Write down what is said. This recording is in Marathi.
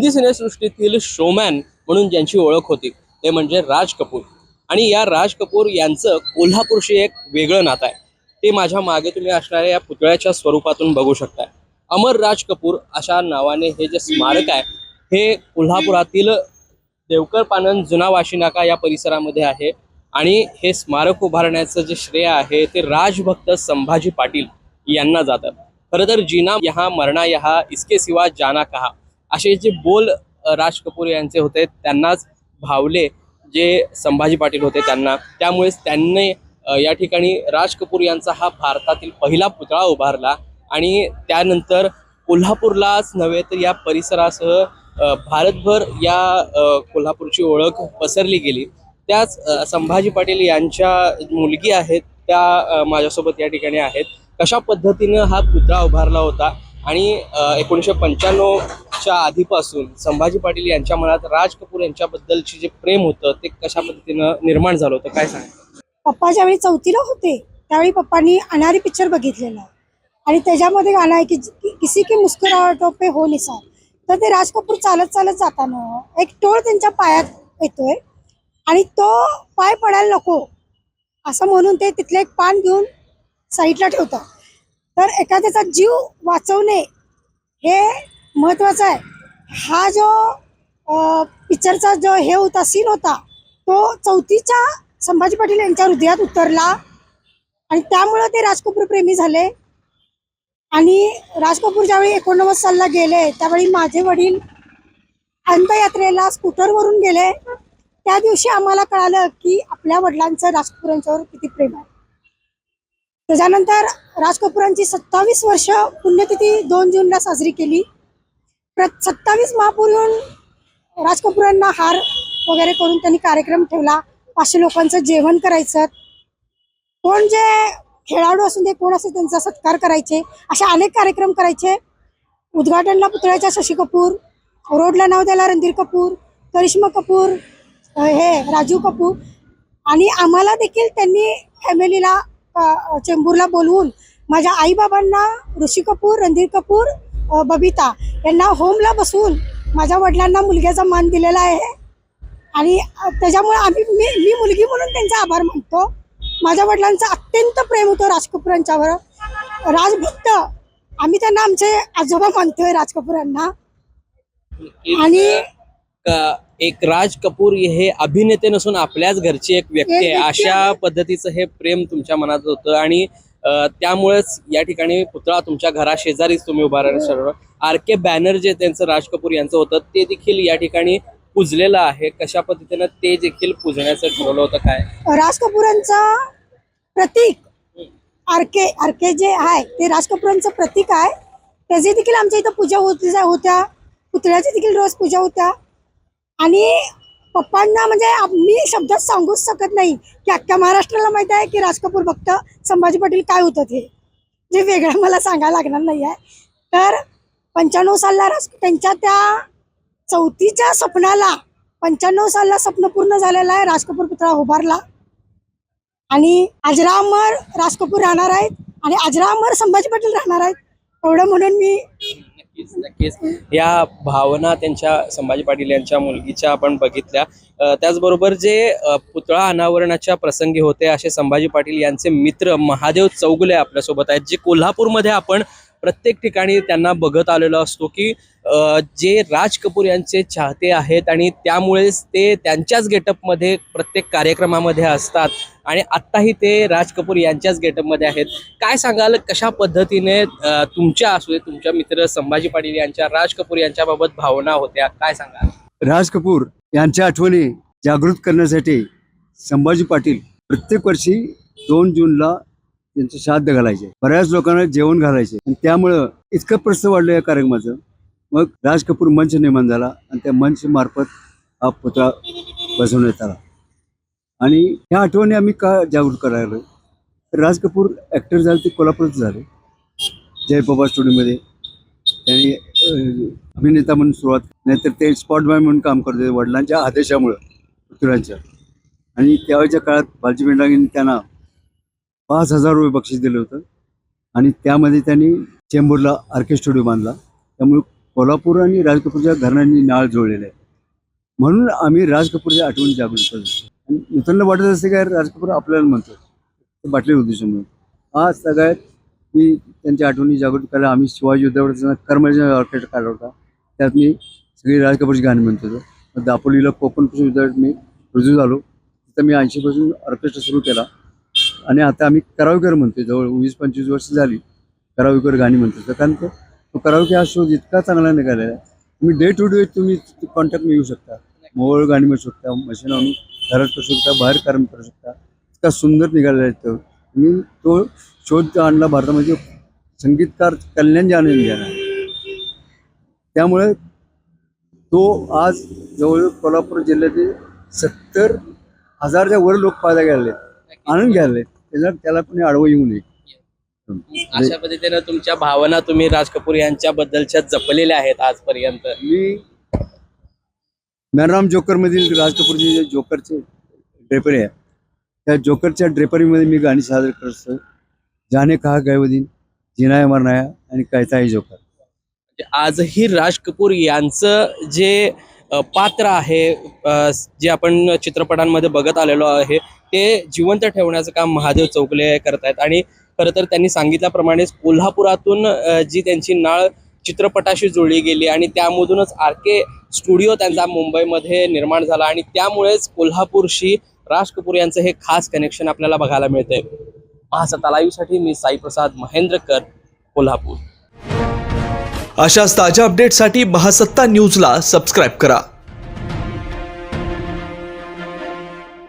हिंदी सिनेसृष्टीतील शोमॅन म्हणून ज्यांची ओळख होती ते म्हणजे राज कपूर. आणि या राज कपूर यांचं कोल्हापूरशी एक वेगळं नातं आहे. ते माझ्या मागे तुम्ही असणाऱ्या या पुतळ्याच्या स्वरूपातून बघू शकताय. अमर राज कपूर अशा नावाने हे जे स्मारक आहे हे कोल्हापुरातील देवकर पानन जुना वाशिनाका या परिसरामध्ये आहे. आणि हे स्मारक उभारण्याचं जे श्रेय आहे ते राजभक्त संभाजी पाटील यांना जातं. खरं तर जीना यहा मरणा यहा इसके सिवा जाना कहा. असे जे बोल राज कपूर यांचे होते त्यांनाच भावले जे संभाजी पाटील होते त्यांना. त्यामुळेच त्यांनी या ठिकाणी राज कपूर यांचा हा भारतातील पहिला पुतळा उभारला आणि त्यानंतर कोल्हापूरलाच नव्हे तर या परिसरासह भारतभर या कोल्हापूरची ओळख पसरली गेली. त्याच संभाजी पाटील यांच्या मुलगी आहेत त्या माझ्यासोबत या ठिकाणी आहेत. कशा पद्धतीनं हा पुतळा उभारला होता आणि एकोणीसशे पंच्याण्णवच्या आधीपासून संभाजी पाटील यांच्या मनात राज कपूर यांच्याबद्दलचे जे प्रेम होतं ते कशा पद्धतीनं निर्माण झालं होतं? काय सांग पप्पा ज्यावेळी चौथीला होते त्यावेळी पप्पांनी अनारी पिक्चर बघितलेला. आणि त्याच्यामध्ये गाणं आहे की किसी की मुस्कुराहटो पे हो निसार तर ते राज कपूर चालत चालत जाताना एक टोळ त्यांच्या पायात येतोय. आणि तो पाय पडायला नको असं म्हणून ते तिथलं एक पान घेऊन साईडला ठेवतात. तर एखाद्याचा जीव वाचवणे हे महत्वाचं आहे. हा जो पिक्चरचा जो हे होता सीन होता तो चौथीच्या संभाजी पाटील यांच्या हृदयात उतरला आणि त्यामुळं ते राज कपूर प्रेमी झाले. आणि राज कपूर ज्यावेळी एकोणनव्वद सालला गेले त्यावेळी माझे वडील अंतयात्रेला स्कूटरवरून गेले. त्या दिवशी आम्हाला कळालं की आपल्या वडिलांचं राज कपूर यांच्यावर किती प्रेम आहे. त्याच्यानंतर राज कपूरांची सत्तावीस वर्ष पुण्यतिथी दोन जूनला साजरी केली. प्रत सत्तावीस महापूर राज कपूरांना हार वगैरे करून त्यांनी कार्यक्रम ठेवला. पाचशे लोकांचं जेवण करायचं. कोण जे खेळाडू असून ते कोण असेल त्यांचा सत्कार करायचे. असे अनेक कार्यक्रम करायचे. उद्घाटनला पुतळ्याच्या शशी कपूर रोडला नाव द्यायला रणधीर कपूर करिश्मा कपूर हे राजीव कपूर. आणि आम्हाला देखील त्यांनी फॅमिलीला चेंबूरला बोलवून माझ्या आईबाबांना ऋषी कपूर रणधीर कपूर बबिता यांना होमला बसवून माझ्या वडिलांना मुलग्याचा मान दिलेला आहे. आणि त्याच्यामुळे आम्ही मी मी मुलगी म्हणून त्यांचा आभार मानतो. माझ्या वडिलांचं अत्यंत प्रेम होतं राज कपूर यांच्यावर राजभक्त आम्ही त्यांना आमचे आजोबा मानतोय राज कपूर यांना आणि एक राज कपूर हे अभिनेते नसून आपल्याच घरची एक व्यक्ती आहे. अशा. पद्धतीचं हे प्रेम तुमच्या मनात होतं आणि त्यामुळेच या ठिकाणी पुतळा तुमच्या घरा शेजारीच तुम्ही उभारायला ठरवलं आर के बॅनर जे त्यांचं राज कपूर यांचं होतं ते देखील या ठिकाणी पुजलेलं आहे. कशा पद्धतीनं ते देखील पुजण्याचं ठरवलं होतं काय? राज कपूरांचं प्रतीक आरके आरके जे आहे ते राज कपूरांचं प्रतीक आहे. त्याची देखील आमच्या इथं पूजा होती होत्या. पुतळ्याची देखील रोज पूजा होत्या. आणि पप्पांना म्हणजे मी शब्दात सांगूच शकत नाही की अख्ख्या महाराष्ट्राला माहीत आहे की राज कपूर भक्त संभाजी पाटील काय होतं ते. जे वेगळं मला सांगायला लागणार नाही आहे. तर पंच्याण्णव सालला राज त्यांच्या त्या चौथीच्या स्वप्नाला पंच्याण्णव सालला स्वप्न पूर्ण झालेलं आहे. राज कपूर पुतळा उभारला. आणि अजरामर राज कपूर राहणार आहेत आणि अजरामर संभाजी पाटील राहणार आहेत. एवढं म्हणून मी नक्कीच नक्कीच या भावना त्यांच्या संभाजी पाटील यांच्या मुलगीच्या आपण बघितल्या. त्याचबरोबर जे पुतळा अनावरणाच्या प्रसंगी होते असे संभाजी पाटील यांचे मित्र महादेव चौगुले आपल्यासोबत आहेत जे कोल्हापूरमध्ये आपण प्रत्येक ठिकाणी त्यांना बघत आलेलो असतो की जे राज कपूर यांचे चाहते आहेत आणि त्यामुळेच ते त्यांच्याच गेटअपमध्ये प्रत्येक कार्यक्रमामध्ये असतात. आणि आत्ताही ते राज कपूर यांच्याच गेटअपमध्ये आहेत. काय सांगाल कशा पद्धतीने तुमच्या असू दे तुमच्या मित्र संभाजी पाटील यांच्या राज कपूर यांच्याबाबत भावना होत्या काय सांगाल? राज कपूर यांच्या आठवणी जागृत करण्यासाठी संभाजी पाटील प्रत्येक वर्षी दोन जूनला त्यांचं श्राद्ध घालायचे. बऱ्याच लोकांना जेवण घालायचे. आणि त्यामुळं इतकं प्रस्त वाढलं या कार्यक्रमाचं. मग राज कपूर मंच निर्माण झाला आणि त्या मंच मार्फत हा पुतळा बसवण्यात आला. आणि ह्या आठवणी आम्ही का जागृत करायला? तर राज कपूर ॲक्टर झाले ते कोल्हापूरच झाले. जय बाबा स्टुडिओमध्ये. त्यांनी अभिनेता म्हणून सुरुवात नाहीतर ते स्पॉट बॉय म्हणून काम करत होते वडिलांच्या आदेशामुळं पुतळ्यांच्या आणि त्यावेळेच्या काळात बालजी मेंढांनी त्यांना पाच हजार रुपये बक्षीस दिलं होतं. आणि त्यामध्ये त्यांनी चेंबूरला आर्के स्टुडिओ बांधला. त्यामुळे कोल्हापूर आणि राज कपूरच्या घरांनी नाळ जोडलेलं आहे. म्हणून आम्ही राज कपूरच्या आठवणी जागृत करतो. आणि वाटत असते काय? राज कपूर आपल्याला म्हणतो बाटले उद्देशून म्हणून आज सगळ्यात मी त्यांच्या आठवणी जागृत करायला आम्ही शिवाजी युद्धावर कर्मचारी ऑर्केस्ट्रा काढला होता. त्यात मी सगळी राज कपूरची गाणी म्हणत होतो. दापोलीला कोकणपासून विद्यापीठ मी रुजू झालो. तिथं मी ऐंशीपासून ऑर्केस्ट्रा सुरू केला. आणि आता आम्ही करावीकर म्हणतोय. जवळ वीस पंचवीस वर्ष झाली करावीकर गाणी म्हणतो तर कारण तो तो करावके हा शोध इतका चांगला निघालेला आहे तुम्ही डे टू डे तुम्ही कॉन्टॅक्ट येऊ शकता. मोबाईल गाणी मिळू शकता मशीन आणून घरात करू शकता बाहेर काम करू शकता. इतका सुंदर निघालेला आहे तो. मी तो शोध आणला भारतामध्ये संगीतकार कल्याण जाणे घ्यायला त्यामुळे तो आज जवळ कोल्हापूर जिल्ह्यातील सत्तर हजारच्या वर लोक पाहायला गेले आनंद घ्यायला त्याला त्याला कोणी आडवं येऊ नये. अशा पद्धतीने तुमच्या भावना तुम्ही राज कपूर यांच्या बद्दलच्या जपलेल्या आहेत आजपर्यंत. मी मॅनराम जोकरमधील राज कपूरचे जे जोकरचे ड्रेपरी आहे त्या जोकरच्या ड्रेपरीमध्ये मी गाणी सादर करत असतो. जाने कहा गैवदीन जिनाय मरनाया आणि कायताही जोकर. म्हणजे आजही राज कपूर यांचं जे पात्र आहे जे आपण चित्रपटांमध्ये बघत आलेलो आहे ते जिवंत ठेवण्याचं काम महादेव चौगले करतायत. आणि खरं तर त्यांनी सांगितल्याप्रमाणेच कोल्हापुरातून जी त्यांची नाळ चित्रपटाशी जोडली गेली आणि त्यामधूनच आर के स्टुडिओ त्यांचा मुंबईमध्ये निर्माण झाला आणि त्यामुळेच कोल्हापूरशी राज कपूर यांचं हे खास कनेक्शन आपल्याला बघायला मिळतंय. महासत्ता लाईव्हसाठी मी साईप्रसाद महेंद्रकर कोल्हापूर. अशाच ताज्या अपडेटसाठी महासत्ता न्यूजला सबस्क्राईब करा.